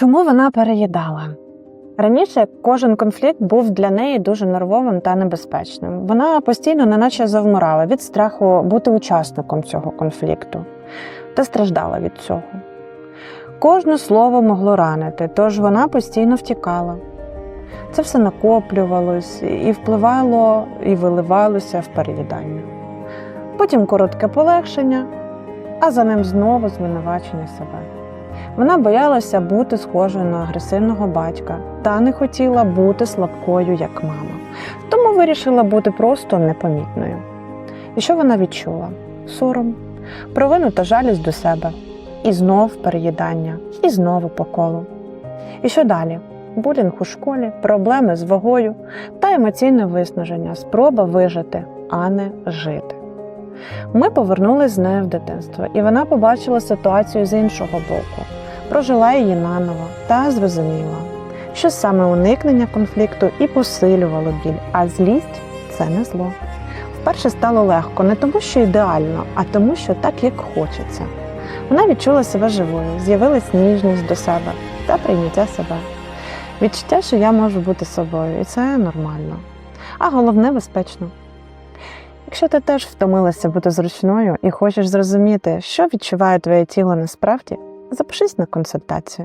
Чому вона переїдала? Раніше кожен конфлікт був для неї дуже нервовим та небезпечним. Вона постійно неначе завмирала від страху бути учасником цього конфлікту та страждала від цього. Кожне слово могло ранити, тож вона постійно втікала. Це все накоплювалось і впливало і виливалося в переїдання. Потім коротке полегшення, а за ним знову звинувачення себе. Вона боялася бути схожою на агресивного батька та не хотіла бути слабкою, як мама, тому вирішила бути просто непомітною. І що вона відчула? Сором, провину та жалість до себе, і знов переїдання, і знову по колу. І що далі? Булінг у школі, проблеми з вагою та емоційне виснаження, спроба вижити, а не жити. Ми повернулись з нею в дитинство, і вона побачила ситуацію з іншого боку, прожила її наново та зрозуміла, що саме уникнення конфлікту і посилювало біль, а злість це не зло. Вперше стало легко не тому, що ідеально, а тому, що так, як хочеться. Вона відчула себе живою, з'явилась ніжність до себе та прийняття себе. Відчуття, що я можу бути собою, і це нормально. А головне безпечно. Якщо ти теж втомилася бути зручною і хочеш зрозуміти, що відчуває твоє тіло насправді, запишись на консультацію.